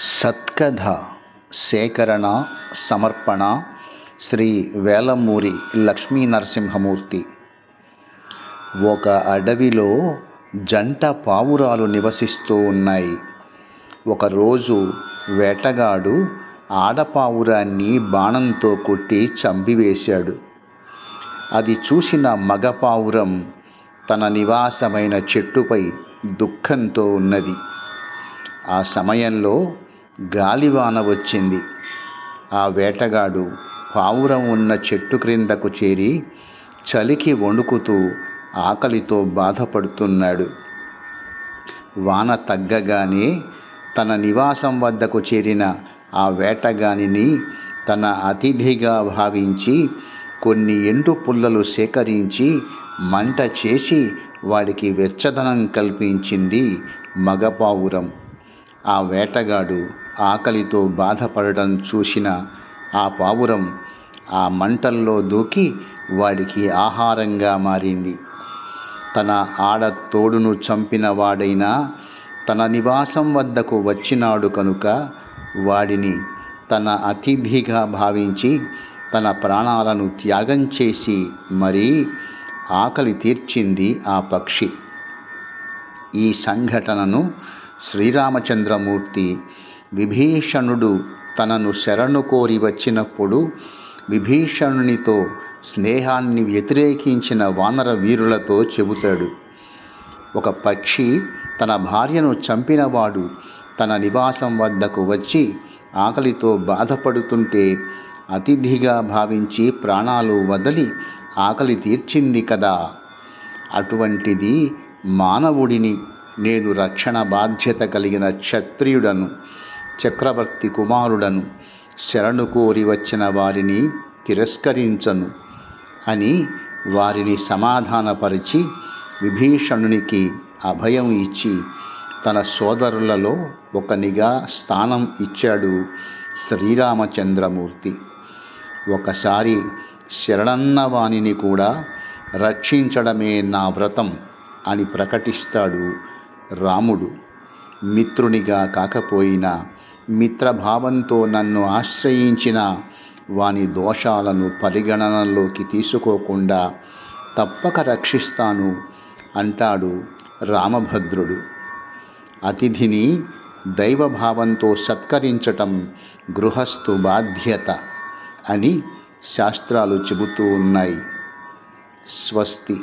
సత్కథ సేకరణ సమర్పణ శ్రీ వేలమూరి లక్ష్మీ నరసింహమూర్తి. ఒక అడవిలో జంట పావురాలు నివసిస్తూ ఉన్నాయి. ఒకరోజు వేటగాడు ఆడపావురాన్ని బాణంతో కొట్టి చంపివేశాడు. అది చూసిన మగపావురం తన నివాసమైన చెట్టుపై దుఃఖంతో ఉన్నది. ఆ సమయంలో గాలివాన వచ్చింది. ఆ వేటగాడు పావురం ఉన్న చెట్టు క్రిందకు చేరి చలికి వణుకుతూ ఆకలితో బాధపడుతున్నాడు. వాన తగ్గగానే తన నివాసం వద్దకు చేరిన ఆ వేటగానిని తన అతిథిగా భావించి కొన్ని ఎండు పుల్లలు సేకరించి మంట చేసి వాడికి వెచ్చదనం కల్పించింది మగపావురం. ఆ వేటగాడు ఆకలితో బాధపడటం చూసిన ఆ పావురం ఆ మంటల్లో దూకి వాడికి ఆహారంగా మారింది. తన ఆడ తోడును చంపిన వాడైనా తన నివాసం వద్దకు వచ్చినాడు కనుక వాడిని తన అతిథిగా భావించి తన ప్రాణాలను త్యాగం చేసి మరీ ఆకలి తీర్చింది ఆ పక్షి. ఈ సంఘటనను శ్రీరామచంద్రమూర్తి విభీషణుడు తనను శరణు కోరి వచ్చినప్పుడు విభీషణునితో స్నేహాన్ని వ్యతిరేకించిన వానర వీరులతో చెబుతాడు. ఒక పక్షి తన భార్యను చంపినవాడు తన నివాసం వద్దకు వచ్చి ఆకలితో బాధపడుతుంటే అతిథిగా భావించి ప్రాణాలు వదలి ఆకలి తీర్చింది కదా. అటువంటిది మానవుడిని నేను రక్షణ బాధ్యత కలిగిన క్షత్రియుడను చక్రవర్తి కుమారుడను శరణు కోరి వచ్చిన వారిని తిరస్కరించను అని వారిని సమాధానపరిచి విభీషణునికి అభయం ఇచ్చి తన సోదరులలో ఒకనిగా స్థానం ఇచ్చాడు శ్రీరామచంద్రమూర్తి. ఒకసారి శరణన్న వాణిని కూడా రక్షించడమే నా వ్రతం అని ప్రకటిస్తాడు రాముడు. మిత్రునిగా కాకపోయినా మిత్రభావంతో నన్ను ఆశ్రయించిన వాని దోషాలను పరిగణనలోకి తీసుకోకుండా తప్పక రక్షిస్తాను అంటాడు రామభద్రుడు. అతిథిని దైవభావంతో సత్కరించటం గృహస్థు బాధ్యత అని శాస్త్రాలు చెబుతూ ఉన్నాయి. స్వస్తి.